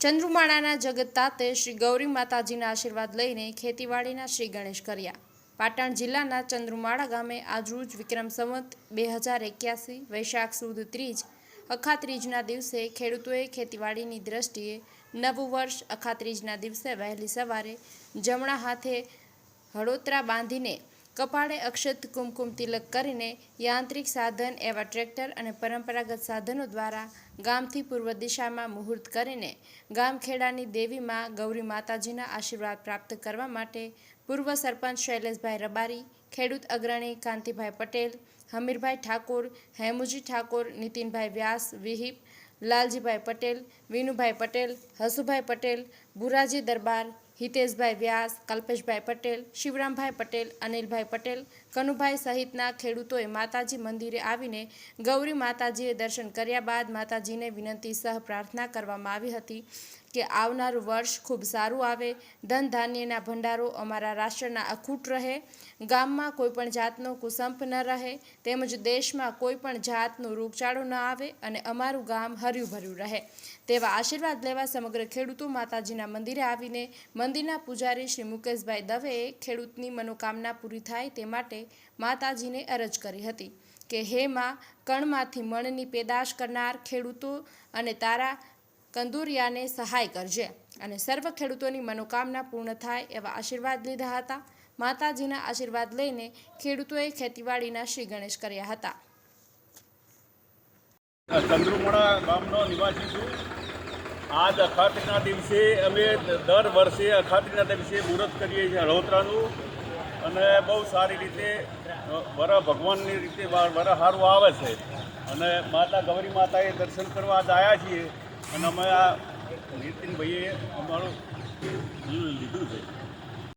ચંદ્રુમાણાના જગત તાતે શ્રી ગૌરી માતાજીના આશીર્વાદ લઈને ખેતીવાડીના શ્રી ગણેશ કર્યા. પાટણ જિલ્લાના ચંદ્રુમાળા ગામે આજરોજ વિક્રમ સંવત બે હજાર એક્યાસી, વૈશાખ સુદ ત્રીજ, અખાત્રીજના દિવસે ખેડૂતોએ ખેતીવાડીની દ્રષ્ટિએ નવું વર્ષ અખાત્રીજના દિવસે વહેલી સવારે જમણા હાથે હળોતરા બાંધીને કપાળે અક્ષત કુમકુમ તિલક કરીને યાંત્રિક સાધન એવા ટ્રેક્ટર અને પરંપરાગત સાધનો દ્વારા ગામથી પૂર્વ દિશામાં મુહૂર્ત કરીને ગામખેડાની દેવીમાં ગૌરી માતાજીના આશીર્વાદ પ્રાપ્ત કરવા માટે પૂર્વ સરપંચ શૈલેષભાઈ રબારી, ખેડૂત અગ્રણી કાંતિભાઈ પટેલ, હમીરભાઈ ઠાકોર, હેમુજી ઠાકોર, નીતિનભાઈ વ્યાસ, વિહિપ, લાલજીભાઈ પટેલ, વિનુભાઈ પટેલ, હસુભાઈ પટેલ, બુરાજી દરબાર હિતેશભાઈ વ્યાસ, કલ્પેશભાઈ પટેલ, શિવરામભાઈ પટેલ, અનિલભાઈ પટેલ, કનુભાઈ સહિતના ખેડૂતોએ માતાજી મંદિરે આવીને ગૌરી માતાજીએ દર્શન કર્યા બાદ માતાજીને વિનંતી સહ પ્રાર્થના કરવામાં આવી હતી. કે આવનારું વર્ષ ખૂબ સારું આવે. ધન ધાન્યના ભંડારો અમારા રાષ્ટ્રના અખૂટ રહે. ગામમાં કોઈપણ જાતનો કુસંપ ન રહે. તેમજ દેશમાં કોઈપણ જાતનું રોગચાળો ન આવે અને અમારું ગામ હર્યુંભર્યું રહે. તેવા આશીર્વાદ લેવા સમગ્ર ખેડૂતો માતાજીના મંદિરે આવીને મંદિરના પૂજારી શ્રી મુકેશભાઈ દવેએ ખેડૂતની મનોકામના પૂરી થાય તે માટે માતાજીને અરજ કરી હતી કે, હે માં, કણમાંથી મણની પેદાશ કરનાર ખેડૂતો અને તારા કંદુરિયાને સહાય કરજે અને સર્વ ખેડૂતોની મનોકામના પૂર્ણ થાય એવા આશીર્વાદ લીધા હતા. માતાજીના આશીર્વાદ લઈને ખેડૂતોએ ખેતીવાડીના શ્રી ગણેશ કર્યા હતા. ચંદ્રુમોડા ગામનો નિવાસી છું. આજ અખાત્રીના દિવસે અમે દર વર્ષે અખાત્રીના દિવસે મુહૂર્ત કરીએ છીએ હળોતરાનું અને બહુ સારી રીતે વર ભગવાનની રીતે વરા સારું આવે છે. અને માતા ગૌરી માતાએ દર્શન કરવા આજ આવ્યા છીએ. અને અમે આ નીતિનભાઈએ અમારું લીધું છે.